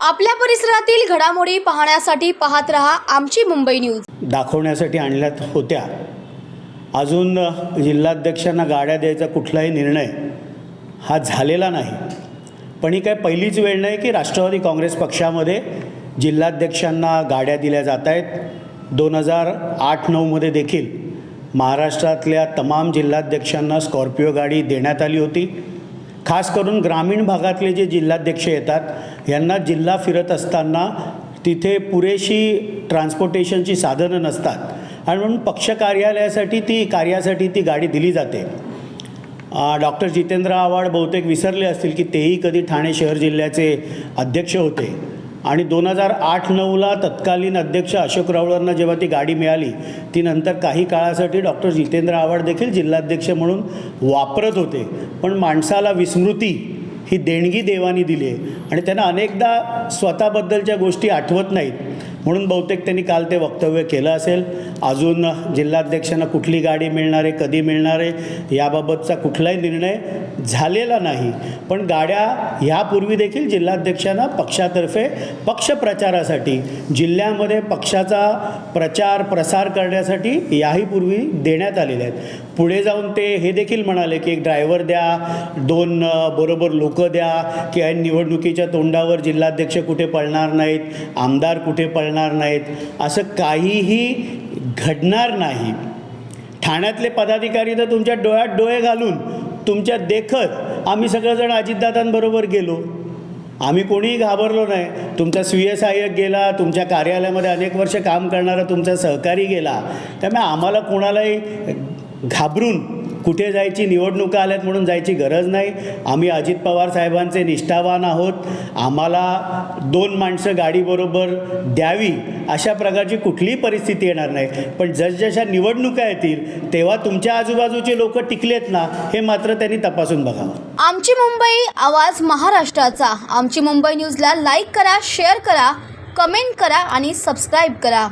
आपल्या परिसरातील घडामोडी पाहण्यासाठी पाहत रहा आमची मुंबई न्यूज. दाखवण्यासाठी आणल्यात होत्या. अजून जिल्हाध्यक्षांना गाड्या द्यायचा कुठलाही निर्णय हा झालेला नाही. पण ही काय पहिलीच वेळ नाही की राष्ट्रवादी काँग्रेस पक्षामध्ये जिल्हाध्यक्षांना गाड्या दिल्या जात आहेत. दोन हजार आठ नऊमध्ये देखील महाराष्ट्रातल्या तमाम जिल्हाध्यक्षांना स्कॉर्पिओ गाडी देण्यात आली होती. खास करून ग्रामीण भागातले जे जिल्हाध्यक्ष येतात यांना जिल्हा फिरत असताना तिथे पुरेशी ट्रान्सपोर्टेशनची साधनं नसतात आणि म्हणून पक्ष कार्यालयासाठी ती कार्यासाठी ती गाडी दिली जाते. डॉक्टर जितेंद्र आव्हाड बहुतेक विसरले असतील की तेही कधी ठाणे शहर जिल्ह्याचे अध्यक्ष होते. आणि दोन हजार आठ नऊला तत्कालीन अध्यक्ष अशोक रावळांना जेव्हा ती गाडी मिळाली ती नंतर काही काळासाठी डॉक्टर जितेंद्र आव्हाड देखील जिल्हाध्यक्ष म्हणून वापरत होते. पण माणसाला विस्मृती ही देणगी देवानी दिली आहे. आणि त्यांना अनेकदा स्वतःबद्दलच्या गोष्टी आठवत नाहीत. म्हणून बहुतेक त्यांनी काल ते वक्तव्य केलं असेल. अजून जिल्हाध्यक्षांना कुठली गाडी मिळणार आहे कधी मिळणार आहे याबाबतचा कुठलाही निर्णय झालेला नाही. पण गाड्या ह्यापूर्वी देखील जिल्हाध्यक्षांना पक्षातर्फे पक्षप्रचारासाठी जिल्ह्यामध्ये पक्षाचा प्रचार प्रसार करण्यासाठी याही पूर्वी देण्यात आलेल्या आहेत. पुढे जाऊन ते हे देखील म्हणाले की एक ड्रायव्हर द्या दोन बरोबर लोक द्या की या निवडणुकीच्या तोंडावर जिल्हाध्यक्ष कुठे पळणार नाहीत आमदार कुठे पळणार नाहीत असं काहीही घडणार नाही. ठाण्यातले पदाधिकारी तर तुमच्या डोळ्यात डोळे घालून तुमच्या देखत आम्ही सगळेजण अजितदादांबरोबर गेलो. आम्ही कोणीही घाबरलो नाही. तुमचा स्वीय सहाय्यक गेला तुमच्या कार्यालयामध्ये अनेक वर्ष काम करणारा तुमचा सहकारी गेला. त्यामुळे आम्हाला कोणालाही घाबरून कुठे जायची निवडणुका आल्यात म्हणून जायची गरज नाही. आम्ही अजित पवार साहेबांचे निष्ठावान आहोत. आम्हाला दोन माणसं गाडीबरोबर द्यावी अशा प्रकारची कुठलीही परिस्थिती येणार नाही. पण जसजशा निवडणुका येतील तेव्हा तुमच्या आजूबाजूचे लोक टिकलेत ना हे मात्र त्यांनी तपासून बघावं. आमची मुंबई आवाज महाराष्ट्राचा. आमची मुंबई न्यूजला लाईक करा शेअर करा कमेंट करा आणि सबस्क्राईब करा.